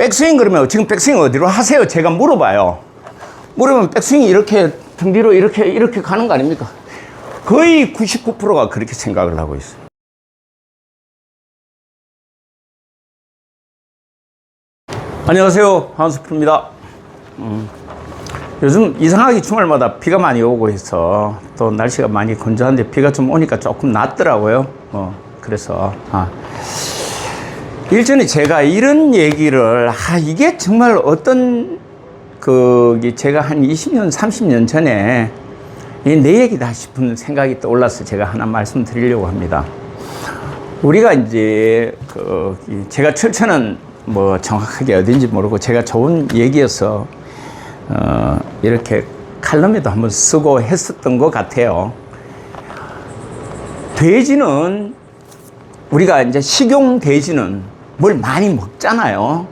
백스윙 그러면 지금 백스윙 어디로 하세요? 제가 물어봐요. 물으면 백스윙이 이렇게 등 뒤로 이렇게 이렇게 가는 거 아닙니까? 거의 99%가 그렇게 생각을 하고 있어요. 안녕하세요. 한수프입니다. 음, 요즘 이상하게 주말마다 비가 많이 오고 해서 또 날씨가 많이 건조한데 비가 좀 오니까 조금 낫더라고요. 뭐 그래서 아, 일전에 제가 이런 얘기를 아 이게 정말 어떤 그 제가 한 20년 30년 전에 이내 얘기다 싶은 생각이 떠올라서 제가 하나 말씀드리려고 합니다. 우리가 이제 그이 제가 철천은 뭐 정확하게 어딘지 모르고 제가 좋은 얘기여서 어 이렇게 칼럼에도 한번 쓰고 했었던 것 같아요. 돼지는 우리가 이제 식용 돼지는 뭘 많이 먹잖아요.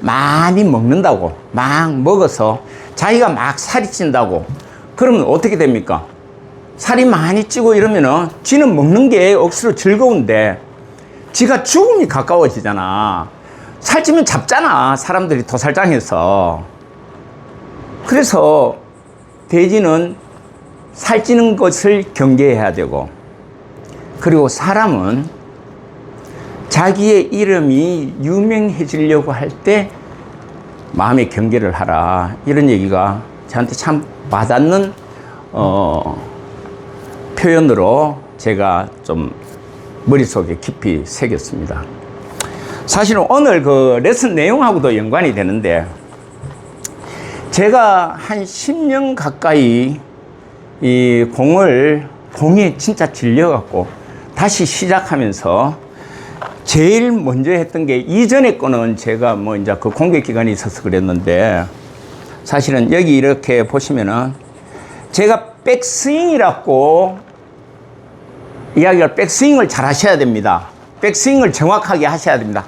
많이 먹는다고 막 먹어서 자기가 막 살이 찐다고 그러면 어떻게 됩니까? 살이 많이 찌고 이러면은 지는 먹는 게 억수로 즐거운데 지가 죽음이 가까워지잖아. 살찌면 잡잖아. 사람들이 도살장에서. 그래서 돼지는 살찌는 것을 경계해야 되고 그리고 사람은 자기의 이름이 유명해지려고 할 때 마음의 경계를 하라. 이런 얘기가 저한테 참 와닿는 어, 표현으로 제가 좀 머릿속에 깊이 새겼습니다. 사실은 오늘 그 레슨 내용하고도 연관이 되는데 제가 한 10년 가까이 이 공을 공에 진짜 질려갖고 다시 시작하면서 제일 먼저 했던 게 이전에 거는 제가 뭐 이제 그 공개 기간이 있어서 그랬는데 사실은 여기 이렇게 보시면은 제가 백스윙이라고 이야기를 백스윙을 잘 하셔야 됩니다. 백스윙을 정확하게 하셔야 됩니다.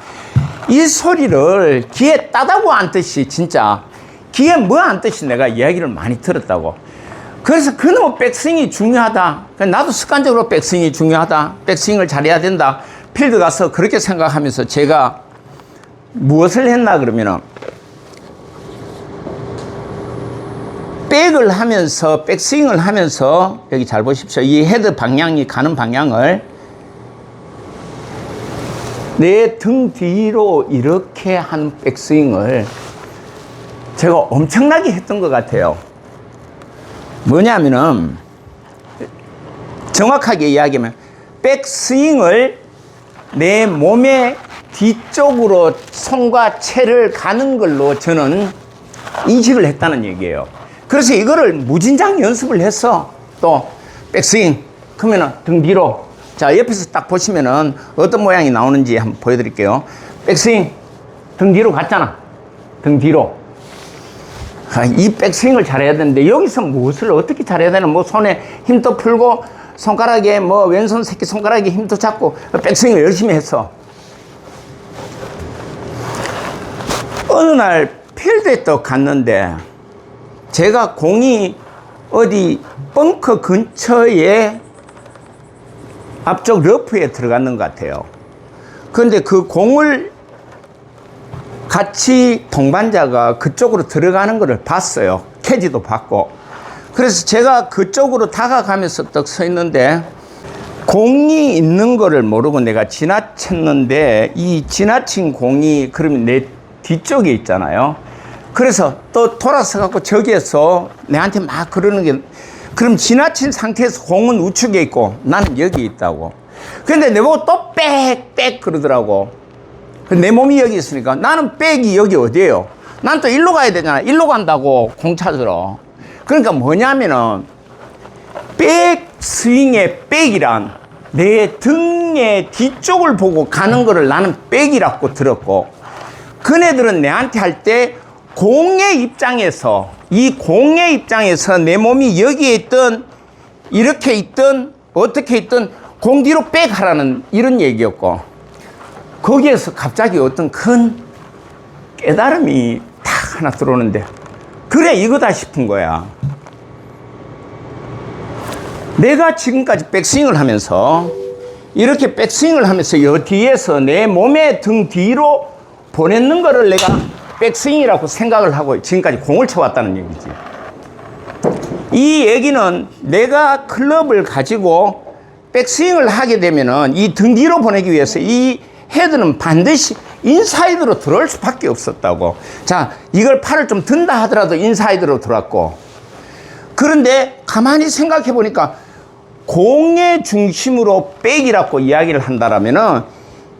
이 소리를 귀에 따다고 앉듯이 진짜 귀에 뭐 앉듯이 내가 이야기를 많이 들었다고. 그래서 그놈의 백스윙이 중요하다. 나도 습관적으로 백스윙이 중요하다. 백스윙을 잘해야 된다. 필드 가서 그렇게 생각하면서 제가 무엇을 했나 그러면은 백을 하면서 백스윙을 하면서 여기 잘 보십시오. 이 헤드 방향이 가는 방향을 내 등 뒤로 이렇게 한 백스윙을 제가 엄청나게 했던 것 같아요. 뭐냐면은 정확하게 이야기하면 백스윙을 내 몸의 뒤쪽으로 손과 채를 가는 걸로 저는 인식을 했다는 얘기예요. 그래서 이거를 무진장 연습을 했어. 또 백스윙 그러면은 등 뒤로 자 옆에서 딱 보시면은 어떤 모양이 나오는지 한번 보여드릴게요. 백스윙 등 뒤로 갔잖아. 등 뒤로. 아, 이 백스윙을 잘해야 되는데 여기서 무엇을 어떻게 잘해야 되나 뭐 손에 힘도 풀고 손가락에 뭐 왼손 새끼 손가락에 힘도 잡고 백스윙을 열심히 했어. 어느 날 필드에 또 갔는데 제가 공이 어디 벙커 근처에 앞쪽 러프에 들어갔는 것 같아요. 그런데 그 공을 같이 동반자가 그쪽으로 들어가는 것을 봤어요. 캐지도 봤고. 그래서 제가 그쪽으로 다가가면서 떡 서 있는데 공이 있는 거를 모르고 내가 지나쳤는데 이 지나친 공이 그러면 내 뒤쪽에 있잖아요. 그래서 또 돌아서 갖고 저기에서 내한테 막 그러는 게 그럼 지나친 상태에서 공은 우측에 있고 나는 여기 있다고. 근데 내보고 또 빽, 빽 그러더라고. 내 몸이 여기 있으니까 나는 백이 여기 어디예요? 난 또 일로 가야 되잖아. 일로 간다고 공 찾으러. 그러니까 뭐냐면은 백 스윙의 백이란 내 등의 뒤쪽을 보고 가는 거를 나는 백이라고 들었고 그네들은 내한테 할 때 공의 입장에서 이 공의 입장에서 내 몸이 여기에 있든 이렇게 있든 어떻게 있든 공 뒤로 백 하라는 이런 얘기였고 거기에서 갑자기 어떤 큰 깨달음이 탁 하나 들어오는데 그래 이거다 싶은 거야. 내가 지금까지 백스윙을 하면서 이렇게 백스윙을 하면서 여 뒤에서 내 몸의 등 뒤로 보냈는 거를 내가 백스윙이라고 생각을 하고 지금까지 공을 쳐왔다는 얘기지. 이 얘기는 내가 클럽을 가지고 백스윙을 하게 되면은 이 등 뒤로 보내기 위해서 이 헤드는 반드시 인사이드로 들어올 수밖에 없었다고. 자, 이걸 팔을 좀 든다 하더라도 인사이드로 들어왔고. 그런데 가만히 생각해 보니까 공의 중심으로 백이라고 이야기를 한다라면은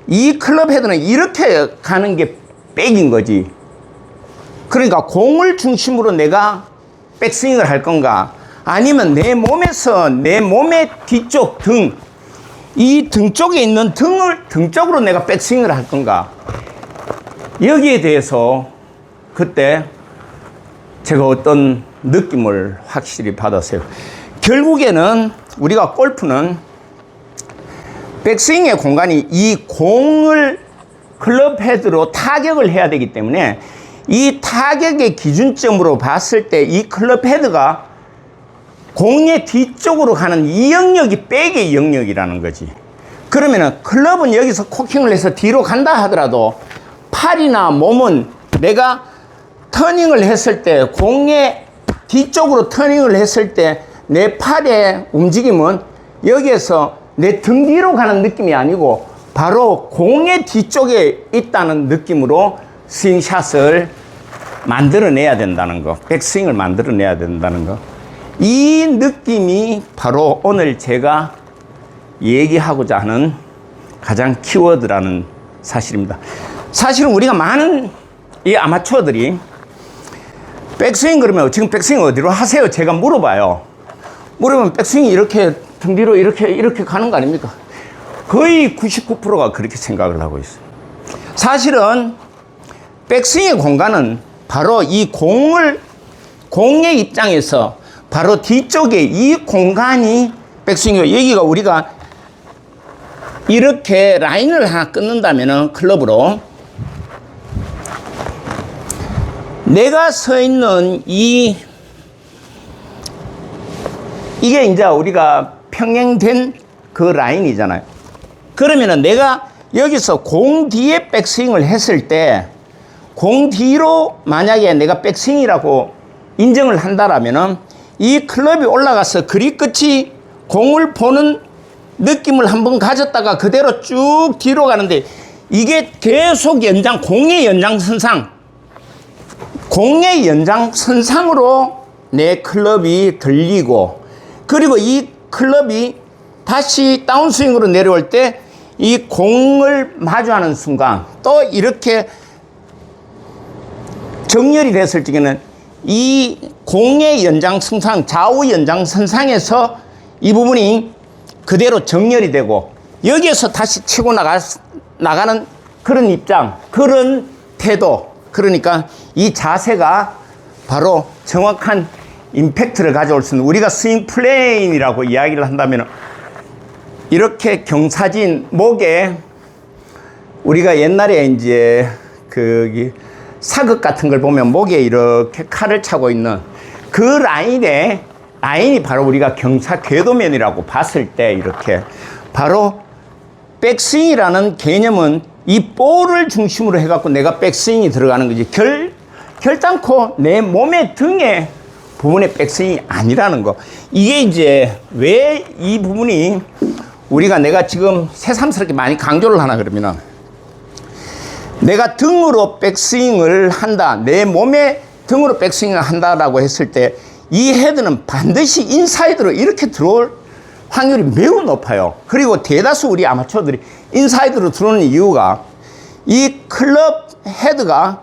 이 클럽 헤드는 이렇게 가는 게 백인 거지. 그러니까 공을 중심으로 내가 백스윙을 할 건가? 아니면 내 몸에서 내 몸의 뒤쪽 등, 이 등 쪽에 있는 등을, 등 쪽으로 내가 백스윙을 할 건가? 여기에 대해서 그때 제가 어떤 느낌을 확실히 받았어요. 결국에는 우리가 골프는 백스윙의 공간이 이 공을 클럽 헤드로 타격을 해야 되기 때문에 이 타격의 기준점으로 봤을 때 이 클럽 헤드가 공의 뒤쪽으로 가는 이 영역이 백의 영역이라는 거지. 그러면은 클럽은 여기서 코킹을 해서 뒤로 간다 하더라도 팔이나 몸은 내가 터닝을 했을 때 공의 뒤쪽으로 터닝을 했을 때 내 팔의 움직임은 여기에서 내 등 뒤로 가는 느낌이 아니고 바로 공의 뒤쪽에 있다는 느낌으로 스윙샷을 만들어내야 된다는 거. 백스윙을 만들어내야 된다는 거. 이 느낌이 바로 오늘 제가 얘기하고자 하는 가장 키워드라는 사실입니다. 사실은 우리가 많은 이 아마추어들이 백스윙 그러면 지금 백스윙 어디로 하세요? 제가 물어봐요. 물으면 백스윙이 이렇게 등 뒤로 이렇게 이렇게 가는 거 아닙니까? 거의 99%가 그렇게 생각을 하고 있어요. 사실은 백스윙의 공간은 바로 이 공을 공의 입장에서 바로 뒤쪽에 이 공간이 백스윙이에요. 여기가 우리가 이렇게 라인을 하나 끊는다면은 클럽으로 내가 서 있는 이 이게 이제 우리가 평행된 그 라인이잖아요. 그러면은 내가 여기서 공 뒤에 백스윙을 했을 때 공 뒤로 만약에 내가 백스윙이라고 인정을 한다라면은 이 클럽이 올라가서 그리 끝이 공을 보는 느낌을 한번 가졌다가 그대로 쭉 뒤로 가는데 이게 계속 연장 공의 연장선상 공의 연장선상으로 내 클럽이 들리고 그리고 이 클럽이 다시 다운스윙으로 내려올 때 이 공을 마주하는 순간 또 이렇게 정렬이 됐을 적에는 이 공의 연장선상, 좌우 연장선상에서 이 부분이 그대로 정렬이 되고 여기에서 다시 치고 나가, 나가는 그런 입장, 그런 태도. 그러니까 이 자세가 바로 정확한 임팩트를 가져올 수 있는 우리가 스윙 플레인이라고 이야기를 한다면 이렇게 경사진 목에 우리가 옛날에 이제 그 사극 같은 걸 보면 목에 이렇게 칼을 차고 있는 그 라인에 라인이 바로 우리가 경사 궤도면이라고 봤을 때 이렇게 바로 백스윙이라는 개념은 이 볼을 중심으로 해갖고 내가 백스윙이 들어가는 거지 결 결단코 내 몸의 등에 부분의 백스윙이 아니라는 거 이게 이제 왜 이 부분이 우리가 내가 지금 새삼스럽게 많이 강조를 하나 그러면은 내가 등으로 백스윙을 한다. 내 몸에 등으로 백스윙을 한다라고 했을 때 이 헤드는 반드시 인사이드로 이렇게 들어올 확률이 매우 높아요. 그리고 대다수 우리 아마추어들이 인사이드로 들어오는 이유가 이 클럽 헤드가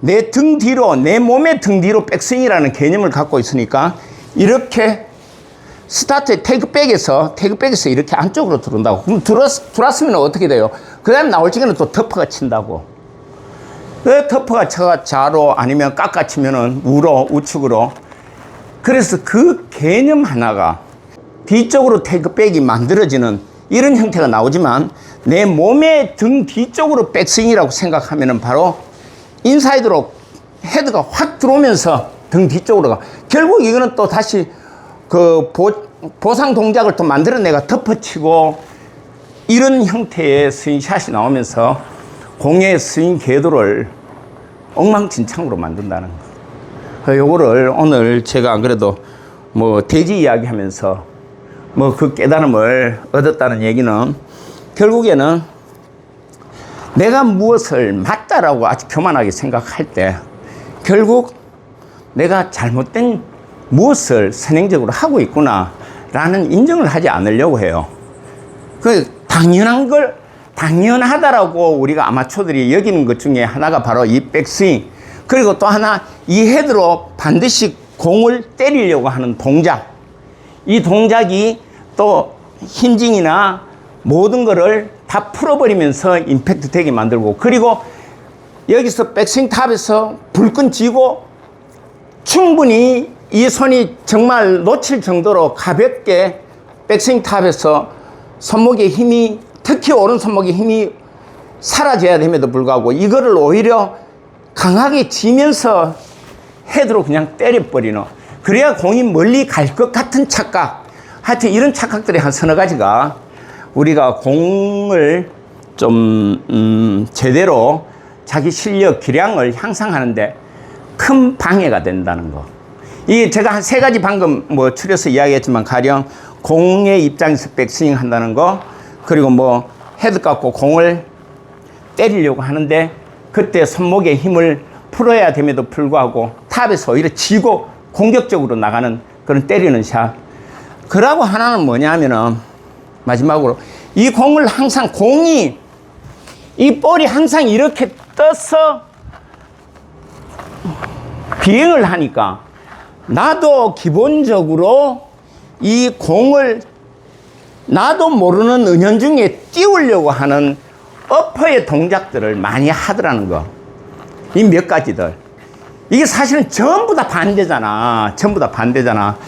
내 등 뒤로, 내 몸의 등 뒤로 백스윙이라는 개념을 갖고 있으니까 이렇게 스타트 테이크백에서 테이크백에서 이렇게 안쪽으로 들어온다고. 그럼 들어왔, 들어왔으면 어떻게 돼요? 그 다음에 나올 적에는 또 터프가 친다고. 왜 터프가 쳐가 좌로 아니면 깎아 치면은 우로 우측으로. 그래서 그 개념 하나가 뒤쪽으로 테이크백이 만들어지는 이런 형태가 나오지만 내 몸의 등 뒤쪽으로 백스윙이라고 생각하면은 바로 인사이드로 헤드가 확 들어오면서 등 뒤쪽으로 가. 결국 이거는 또 다시 그 보, 보상 동작을 또 만들어 내가 덮어치고 이런 형태의 스윙샷이 나오면서 공의 스윙 궤도를 엉망진창으로 만든다는 거. 어, 요거를 오늘 제가 안 그래도 뭐 돼지 이야기 하면서 뭐 그 깨달음을 얻었다는 얘기는 결국에는 내가 무엇을 맞다라고 아주 교만하게 생각할 때 결국 내가 잘못된 무엇을 선행적으로 하고 있구나 라는 인정을 하지 않으려고 해요. 그 당연한 걸 당연하다라고 우리가 아마추어들이 여기는 것 중에 하나가 바로 이 백스윙 그리고 또 하나 이 헤드로 반드시 공을 때리려고 하는 동작 이 동작이 또 힌징이나 모든 거를 다 풀어버리면서 임팩트 되게 만들고 그리고 여기서 백스윙 탑에서 불끈 쥐고 충분히 이 손이 정말 놓칠 정도로 가볍게 백스윙 탑에서 손목에 힘이 특히 오른 손목에 힘이 사라져야 됨에도 불구하고 이거를 오히려 강하게 쥐면서 헤드로 그냥 때려버리는 그래야 공이 멀리 갈 것 같은 착각 하여튼 이런 착각들이 한 서너 가지가 우리가 공을 좀 음, 제대로 자기 실력 기량을 향상하는데 큰 방해가 된다는 거. 이 제가 한 세 가지 방금 뭐 추려서 이야기했지만 가령 공의 입장에서 백스윙 한다는 거 그리고 뭐 헤드 깎고 공을 때리려고 하는데 그때 손목에 힘을 풀어야 됨에도 불구하고 탑에서 오히려 지고 공격적으로 나가는 그런 때리는 샷. 그러고 하나는 뭐냐 하면은 마지막으로 이 공을 항상 공이 이 볼이 항상 이렇게 떠서 비행을 하니까 나도 기본적으로 이 공을 나도 모르는 은연중에 띄우려고 하는 어퍼의 동작들을 많이 하더라는 거. 이 몇 가지들. 이게 사실은 전부 다 반대잖아. 전부 다 반대잖아.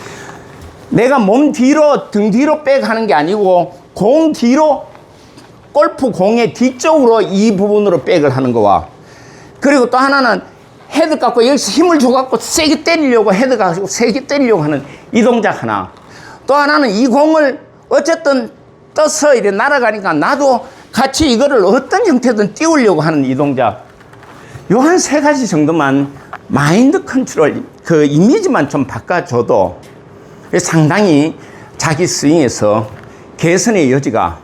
내가 몸 뒤로, 등 뒤로 백 하는 게 아니고, 공 뒤로, 골프 공의 뒤쪽으로 이 부분으로 백을 하는 거와. 그리고 또 하나는 헤드 갖고 여기서 힘을 줘갖고 세게 때리려고 헤드 가지고 세게 때리려고 하는 이 동작 하나. 또 하나는 이 공을 어쨌든 떠서 이래 날아가니까 나도 같이 이거를 어떤 형태든 띄우려고 하는 이 동작. 요 한 세 가지 정도만 마인드 컨트롤, 그 이미지만 좀 바꿔줘도 상당히 자기 스윙에서 개선의 여지가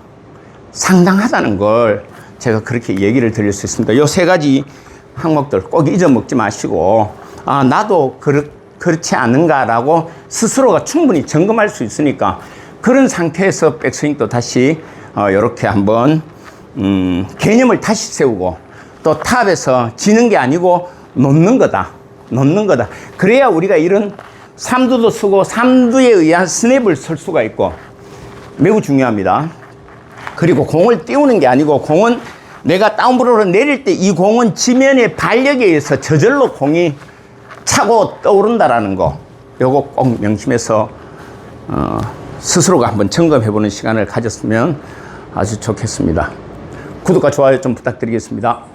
상당하다는 걸 제가 그렇게 얘기를 드릴 수 있습니다. 요 세 가지 항목들 꼭 잊어먹지 마시고, 아, 나도 그렇, 그렇지 않은가라고 스스로가 충분히 점검할 수 있으니까 그런 상태에서 백스윙도 다시 어, 이렇게 한번 음, 개념을 다시 세우고 또 탑에서 지는 게 아니고 놓는 거다. 놓는 거다. 그래야 우리가 이런 삼두도 쓰고 삼두에 의한 스냅을 쓸 수가 있고 매우 중요합니다. 그리고 공을 띄우는 게 아니고 공은 내가 다운브로를 내릴 때 이 공은 지면의 발력에 의해서 저절로 공이 차고 떠오른다라는 거. 요거 꼭 명심해서 어, 스스로가 한번 점검해 보는 시간을 가졌으면 아주 좋겠습니다. 구독과 좋아요 좀 부탁드리겠습니다.